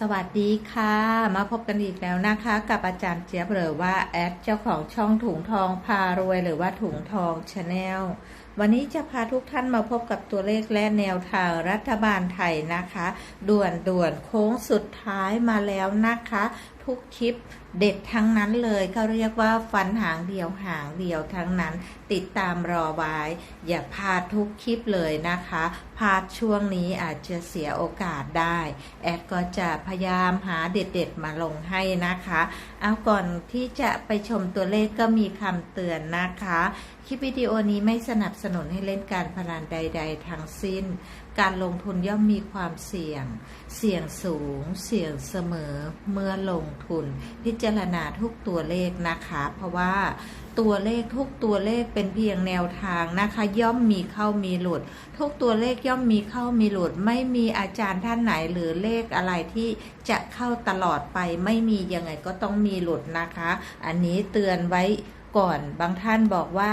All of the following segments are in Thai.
สวัสดีค่ะ มาพบกันอีกแล้วนะคะ กับอาจารย์เจี๊ยบหรือว่าแอดเจ้าของช่องถุงทองพารวยหรือว่าถุงทองชาแนลวันนี้จะพาทุกท่านมาพบกับตัวเลขและแนวทางรัฐบาลไทยนะคะ ด่วนด่วนโค้งสุดท้ายมาแล้วนะคะ ทุกคลิปเด็ดทั้งนั้นเลยเขาเรียกว่าฟันหางเดียวหางเดียวทั้งนั้น ติดตามรอไว้ อย่าพลาดทุกคลิปเลยนะคะพลาดช่วงนี้อาจจะเสียโอกาสได้ แอดก็จะพยายามหาเด็ดๆมาลงให้นะคะ เอาก่อนที่จะไปชมตัวเลขก็มีคำเตือนนะคะ คลิปวิดีโอนี้ไม่สนับสนุนให้เล่นการพนันใด ๆ ทั้งสิ้น การลงทุนย่อมมีความเสี่ยง เสี่ยงสูง เสี่ยงเสมอ เมื่อลงทุน พิจารณาทุกตัวเลขนะคะ เพราะว่าตัวเลขทุกตัวเลขเป็นเพียงแนวทางนะคะ ย่อมมีเข้ามีหลุด ทุกตัวเลขย่อมมีเข้ามีหลุด ไม่มีอาจารย์ท่านไหนหรือเลขอะไรที่จะเข้าตลอดไป ไม่มียังไงก็ต้องมีหลุดนะคะ อันนี้เตือนไว้ ก่อน บางท่านบอกว่า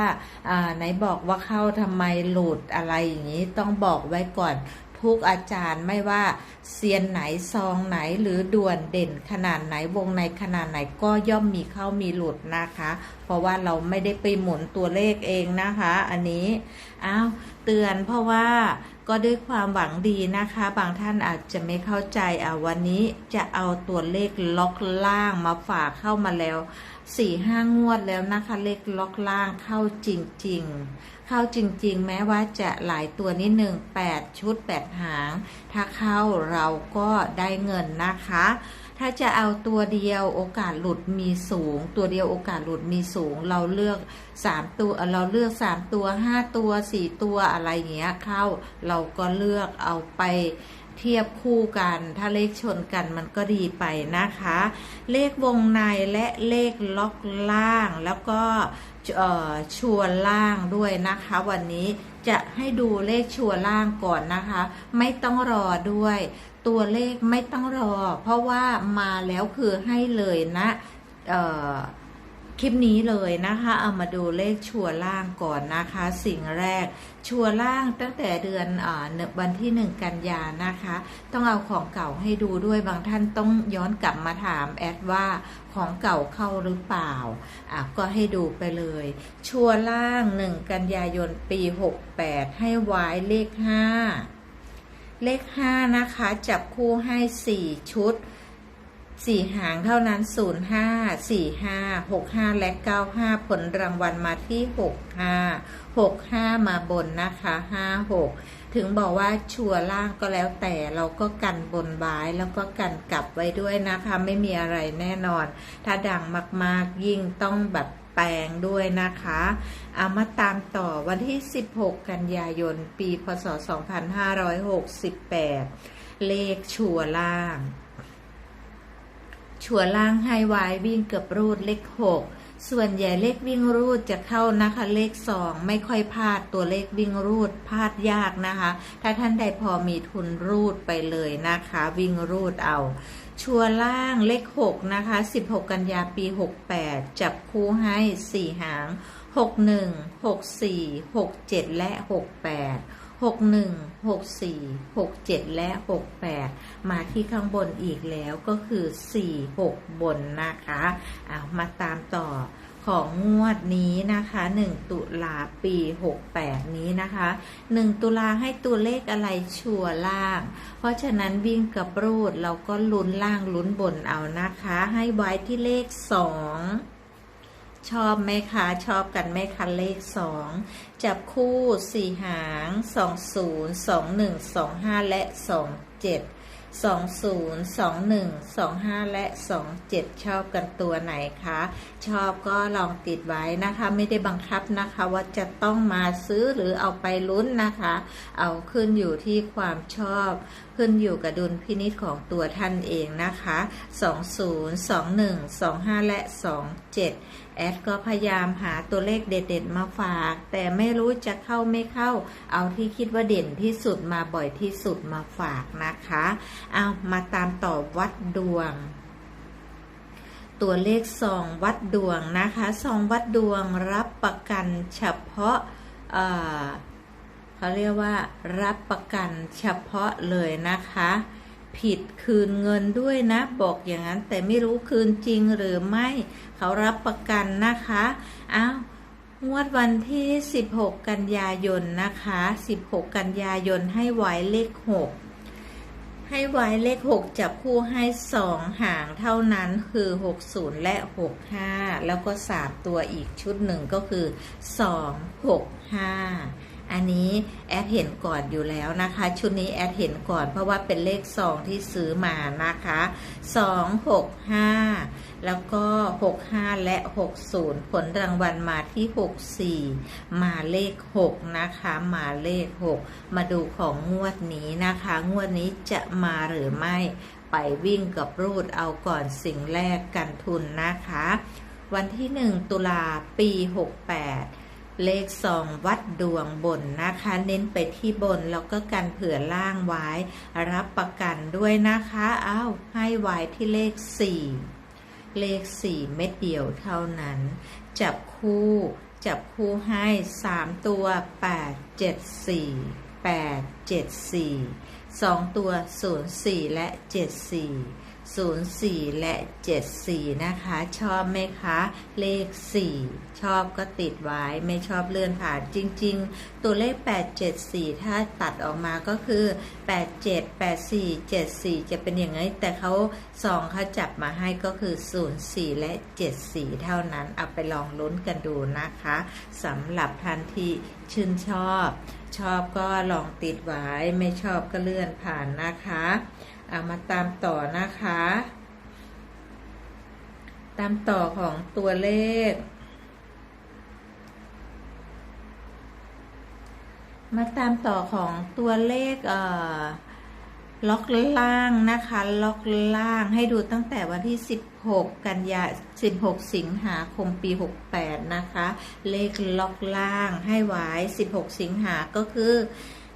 ไหนบอกว่าเข้าทำไมหลุดอะไรอย่างนี้ต้องบอกไว้ก่อนทุกอาจารย์ไม่ว่าเซียนไหนซองไหนหรือด่วนเด่นขนาดไหนวงในขนาดไหนก็ย่อมมีเข้ามีหลุดนะคะ ราะว่าเราไม่ได้ไปหมุนตัวเลขเองนะคะ อันนี้อ้าวเตือนเพราะว่าก็ด้วยความหวังดีนะคะ บางท่านอาจจะไม่เข้าใจอะวันนี้จะเอาตัวเลขล็อกล่างมาฝากเข้ามาแล้วสี่ห้างวดแล้วนะคะ เลขล็อกล่างเข้าจริงๆ เข้าจริงๆ แม้ว่าจะหลายตัวนิดหนึ่งแปดชุดแปดหาง ถ้าเข้าเราก็ได้เงินนะคะ ถ้าจะเอาตัวเดียวโอกาสหลุดมีสูง ตัวเดียวโอกาสหลุดมีสูง เราเลือกสามตัวเราเลือกสามตัวห้าตัวสี่ตัวอะไรเงี้ยเข้า เราก็เลือกเอาไปเทียบคู่กัน ถ้าเลขชนกันมันก็ดีไปนะคะ เลขวงในและเลขล็อกล่างแล้วก็ ชัวร์ล่างด้วยนะคะ วันนี้จะให้ดูเลขชัวร์ล่างก่อนนะคะ ไม่ต้องรอด้วย ตัวเลขไม่ต้องรอ เพราะว่ามาแล้วคือให้เลยนะ คลิปนี้เลยนะคะ เอามาดูเลขชัวร์ล่างก่อนนะคะ สิ่งแรกชัวร์ล่างตั้งแต่เดือนอวันที่หนึ่งกันยานะคะ ต้องเอาของเก่าให้ดูด้วยบางท่านต้องย้อนกลับมาถามแอดว่าของเก่าเข้าหรือเปล่าอะก็ให้ดูไปเลย ชัวร์ล่างหนึ่งกันยายนปี 68 ให้ไว้เลข 5 เลข 5 นะคะ จับคู่ให้ 4 ชุด สี่หางเท่านั้นศูนย์ห้าสี่ห้าหกห้าและเก้าห้าผลรางวัลมาที่หกห้าหกห้ามาบนนะคะห้าหกถึงบอกว่าชัวร์ล่างก็แล้วแต่เราก็กันบนบายแล้วก็กันกลับไว้ด้วยนะคะ ไม่มีอะไรแน่นอน ถ้าดังมากๆยิ่งต้องแบบแปลงด้วยนะคะเอามาตามต่อวันที่ 16 กันยายน ปี พศ 2568 เลขชัวร์ล่าง ชัวล่างไฮไววิ่งเกือบรูดเลขหกส่วนใหญ่เลขวิ่งรูดจะเข้านะคะเลขสองไม่ค่อยพลาดตัวเลขวิ่งรูดพลาดยากนะคะ ถ้าท่านใดพอมีทุนรูดไปเลยนะคะ วิ่งรูดเอา ชัวล่างเลขหกนะคะ 16 กันยาปี 68 จับคู่ให้ 4 หาง 61 64 67 และ 68 หกหนึ่งหกสี่หกเจ็ดและหกแปดมาที่ข้างบนอีกแล้วก็คือสี่หกบนนะคะเอามาตามต่อของงวดนี้นะคะหนึ่งตุลาปีหกแปดนี้นะคะหนึ่งตุลาให้ตัวเลขอะไรชัวร์ล่าง เพราะฉะนั้นวิ่งกับรูดเราก็ลุ้นล่างลุ้นบนเอานะคะ ให้ไว้ที่เลขสอง ชอบไหมคะ ชอบกันไหมคะเลขสองจับคู่สี่หางสองศูนย์สองหนึ่งสองห้าและสองเจ็ดสองศูนย์สองหนึ่งสองห้าและสองเจ็ดชอบกันตัวไหนคะ ชอบก็ลองติดไว้นะคะ ไม่ได้บังคับนะคะว่าจะต้องมาซื้อหรือเอาไปลุ้นนะคะ เอาขึ้นอยู่ที่ความชอบ ขึ้นอยู่กับดุลพินิจของตัวท่านเองนะคะสองศูนย์สองหนึ่งสองห้าและสองเจ็ดแอดก็พยายามหาตัวเลขเด็ดๆมาฝาก แต่ไม่รู้จะเข้าไม่เข้า เอาที่คิดว่าเด่นที่สุดมาบ่อยที่สุดมาฝากนะคะ เอามาตามต่อวัดดวงตัวเลขซองวัดดวงนะคะซองวัดดวงรับประกันเฉพาะ เขาเรียกว่า รับประกันเฉพาะเลยนะคะ ผิดคืนเงินด้วยนะ บอกอย่างนั้น แต่ไม่รู้คืนจริงหรือไม่ เขารับประกันนะคะอ้าวงวดวันที่ 16 กันยายนนะคะ 16 กันยายนให้ไว้เลข 6 ให้ไว้เลข 6 จับคู่ให้ 2 หางเท่านั้นคือ 60 และ 65 แล้วก็ 3 ตัวอีกชุดหนึ่งก็คือ 2 6 5 อันนี้แอดเห็นก่อนอยู่แล้วนะคะ ชุดนี้แอดเห็นก่อนเพราะว่าเป็นเลข2ที่ซื้อมานะคะ2 6 5แล้วก็ 65 และ 60 ผลรางวัลมาที่ 64 มาเลข 6 นะคะ มาเลข 6 มาดูของงวดนี้นะคะ งวดนี้จะมาหรือไม่ ไปวิ่งกับรูดเอาก่อนสิ่งแรกกันทุนนะคะ วันที่ 1 ตุลาปี 68 เลขสองวัดดวงบนนะคะ เน้นไปที่บนแล้วก็กันเผื่อล่างไว้ รับประกันด้วยนะคะอ้าวให้ไว้ที่เลข4เลข4เม็ดเดียวเท่านั้น จับคู่จับคู่ให้3ตัว8 7 4 8 7 4 2ตัว0 4และ7 4 04 และ 74 นะคะ ชอบไหมคะ เลข 4 ชอบก็ติดไว้ไม่ชอบเลื่อนผ่านจริง ๆ ตัวเลข 874 ถ้าตัดออกมาก็คือ 87 84 74 จะเป็นอย่างไรแต่เขาสองเขาจับมาให้ก็คือ 04 และ 74 เท่านั้น เอาไปลองลุ้นกันดูนะคะสำหรับทันที่ชื่นชอบ ชอบก็ลองติดไว้ไม่ชอบก็เลื่อนผ่านนะคะ เอามาตามต่อนะคะ ตามต่อของตัวเลข มาตามต่อของตัวเลขเอ่อล็อกล่างนะคะ ล็อกล่างให้ดูตั้งแต่วันที่ 16 กันยา 16 สิงหาคมปี 68 นะคะ เลขล็อกล่างให้ไว้ 16 สิงหาก็คือ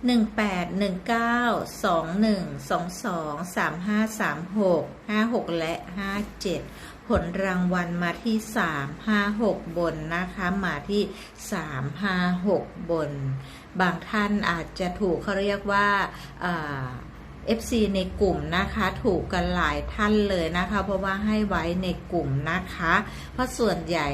หนึ่งแปดหนึ่งเก้าสองหนึ่งสองสองสามห้าสามหกห้าหกและห้าเจ็ดผลรางวัลมาที่สามห้าหกบนนะคะมาที่สามห้าหกบน บางท่านอาจจะถูกเขาเรียกว่าอ่า FC ในกลุ่มนะคะถูกกันหลายท่านเลยนะคะ เพราะว่าให้ไว้ในกลุ่มนะคะ เพราะส่วนใหญ่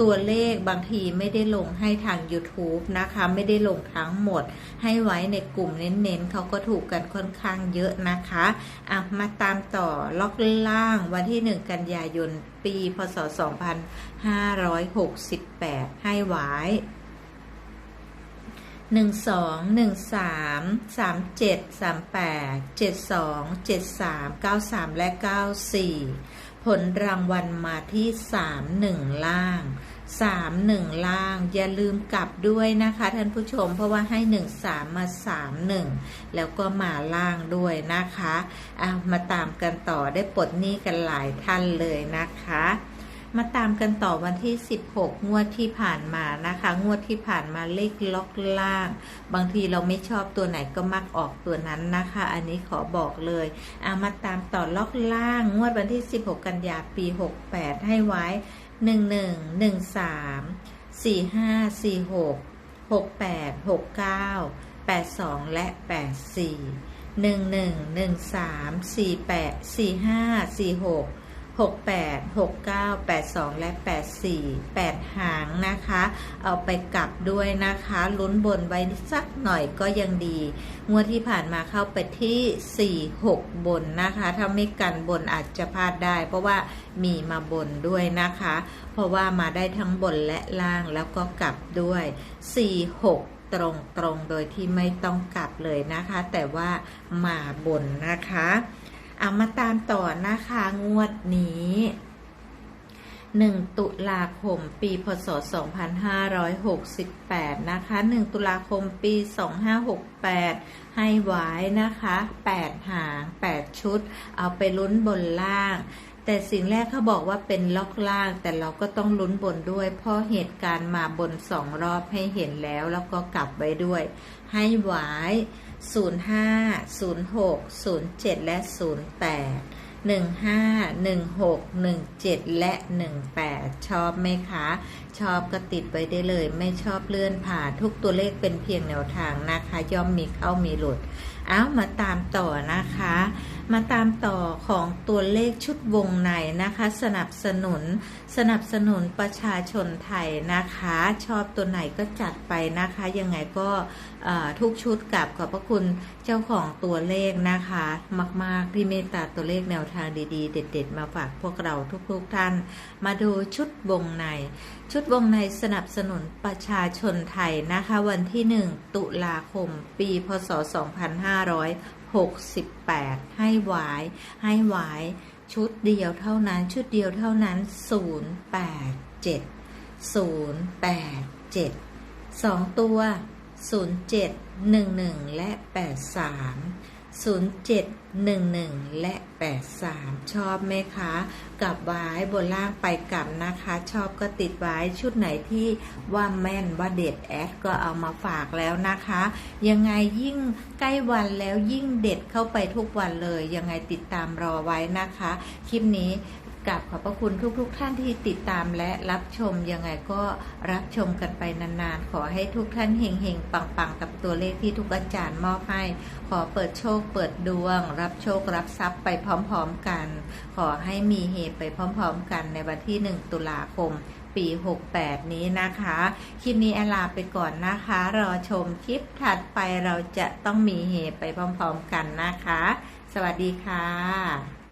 ตัวเลขบางทีไม่ได้ลงให้ทาง YouTube นะคะ ไม่ได้ลงทั้งหมด ให้ไว้ในกลุ่มเน้นๆเขาก็ถูกกันค่อนข้างเยอะนะคะอะมาตามต่อล็อกล่างวันที่ 1 กันยายนปี พศ 2568 ให้ไว้ หนึ่งสองหนึ่งสามสามเจ็ดสามแปดเจ็ดสองเจ็ดสามเก้าสามและเก้าสี่ผลรางวัลมาที่สามหนึ่งล่างสามหนึ่งล่าง อย่าลืมกลับด้วยนะคะท่านผู้ชมเพราะว่าให้หนึ่งสามมาสามหนึ่งแล้วก็มาล่างด้วยนะคะเอามาตามกันต่อได้ปลดหนี้กันหลายท่านเลยนะคะ มาตามกันต่อวันที่ 16 งวดที่ผ่านมานะคะ งวดที่ผ่านมาเลขล็อกล่าง บางทีเราไม่ชอบตัวไหนก็มักออกตัวนั้นนะคะ อันนี้ขอบอกเลยเอามาตามต่อล็อกล่าง งวดวันที่ 16 กันยาปี 68 ให้ไว้ 11 13 45 46 68 69 82 และ 84 11 13 48 45 46 68 69 82 และ 84 8 หางนะคะ เอาไปกลับด้วยนะคะ ลุ้นบนไว้สักหน่อยก็ยังดี งวดที่ผ่านมาเข้าไปที่ 4 6 บนนะคะ ถ้าไม่กันบนอาจจะพลาดได้ เพราะว่ามีมาบนด้วยนะคะ เพราะว่ามาได้ทั้งบนและล่างแล้วก็กลับด้วย 4 6ตรงตรงโดยที่ไม่ต้องกลับเลยนะคะ แต่ว่ามาบนนะคะ เอามาตามต่อนะคะ งวดนี้ 1 ตุลาคม ปีพศ 2568 นะคะ 1 ตุลาคมปี 2568 ให้ไว้นะคะ 8 หาง 8 ชุด เอาไปลุ้นบนล่างแต่สิ่งแรกเขาบอกว่าเป็นล็อกล่าง แต่เราก็ต้องลุ้นบนด้วย เพราะเหตุการณ์มาบนสองรอบให้เห็นแล้ว แล้วก็กลับไว้ด้วย ให้ไว้ 05 06 07 และ 08 15 16 17 และ 18 ชอบไหมคะ ชอบก็ติดไว้ได้เลย ไม่ชอบเลื่อนผ่านทุกตัวเลขเป็นเพียงแนวทางนะคะ ย่อมมีเข้ามีหลุด เอามาตามต่อนะคะ มาตามต่อของตัวเลขชุดวงในนะคะ สนับสนุนสนับสนุนประชาชนไทยนะคะ ชอบตัวไหนก็จัดไปนะคะ ยังไงก็ทุกชุดกับขอบพระคุณเจ้าของตัวเลขนะคะ มาก ๆ ที่เมตตาตัวเลขแนวทางดี ๆ เด็ด ๆ มาฝากพวกเราทุกๆท่าน มาดูชุดวงใน ชุดวงในสนับสนุนประชาชนไทยนะคะ วันที่ 1 ตุลาคม ปี พศ 2568 ให้หวาย ให้หวาย ชุดเดียวเท่านั้น ชุดเดียวเท่านั้น 087 087สองตัว 07 11 และ 83 07 11 และ 83 ชอบไหมคะกับไว้บนล่างไปกลับนะคะ ชอบก็ติดไว้ชุดไหนที่ว่าแม่นว่าเด็ดแอดก็เอามาฝากแล้วนะคะ ยังไงยิ่งใกล้วันแล้วยิ่งเด็ดเข้าไปทุกวันเลย ยังไงติดตามรอไว้นะคะ คลิปนี้ กับขอบพระคุณทุกๆทท่านที่ติดตามและรับชมยังไงก็รับชมกันไปนานๆ ขอให้ทุกท่านเฮงๆ ปังๆ กับตัวเลขที่ทุกอาจารย์มอบให้ ขอเปิดโชคเปิดดวง รับโชครับทรัพย์ไปพร้อมๆกัน ขอให้มีเหตุไปพร้อมๆ กันในวันที่ 1 ตุลาคมปี 68 นี้นะคะ คลิปนี้แอลลาไปก่อนนะคะ รอชมคลิปถัดไปเราจะต้องมีเหตุไปพร้อมๆกันนะคะ สวัสดีค่ะ